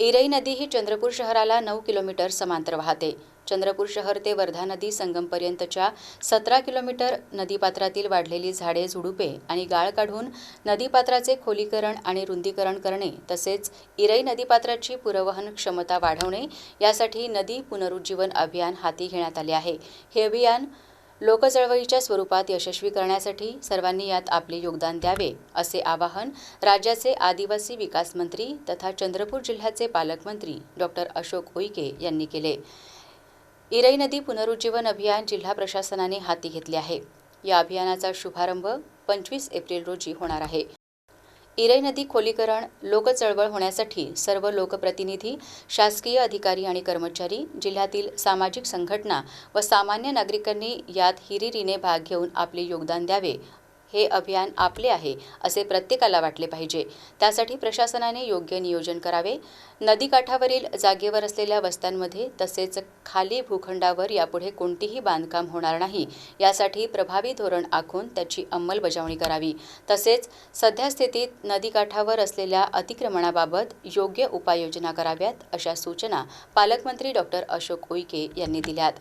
इरई नदी ही चंद्रपूर शहराला नऊ किलोमीटर समांतर वाहते. चंद्रपूर शहर ते वर्धा नदी संगमपर्यंतच्या सतरा किलोमीटर नदीपात्रातील वाढलेली झाडे झुडुपे आणि गाळ काढून नदीपात्राचे खोलीकरण आणि रुंदीकरण करणे तसेच इरई नदीपात्राची पुरवहन क्षमता वाढवणे यासाठी नदी पुनरुज्जीवन अभियान हाती घेण्यात आले आहे. हे अभियान लोकचळवळीच्या स्वरूपात यशस्वी करण्यासाठी सर्वांनी यात आपले योगदान द्यावे असे आवाहन राज्याचे आदिवासी विकास मंत्री तथा चंद्रपूर जिल्ह्याचे पालकमंत्री डॉक्टर अशोक उईके यांनी केले. इरई नदी पुनरुज्जीवन अभियान जिल्हा प्रशासनाने हाती घेतले आहे. या अभियानाचा शुभारंभ पंचवीस एप्रिल रोजी होणार आहे. इरई नदी खोलीकरण लोकचळवळ होण्यासाठी सर्व लोकप्रतिनिधी शासकीय अधिकारी आणि कर्मचारी जिल्ह्यातील सामाजिक संघटना व सामान्य नागरिकांनी यात हिरिरीने भाग घेऊन आपले योगदान द्यावे हे अभियान आपले आहे असे प्रत्येकाला वाटले पाहिजे. त्यासाठी प्रशासनाने योग्य नियोजन करावे. नदीकाठावरील जागेवर असलेल्या वस्त्यांमध्ये तसेच खाली भूखंडावर यापुढे कोणतीही बांधकाम होणार नाही. यासाठी प्रभावी धोरण आखून त्याची अंमलबजावणी करावी. तसेच सध्या स्थितीत नदीकाठावर असलेल्या अतिक्रमणाबाबत योग्य उपाययोजना कराव्यात अशा सूचना पालकमंत्री डॉक्टर अशोक उईके यांनी दिल्यात.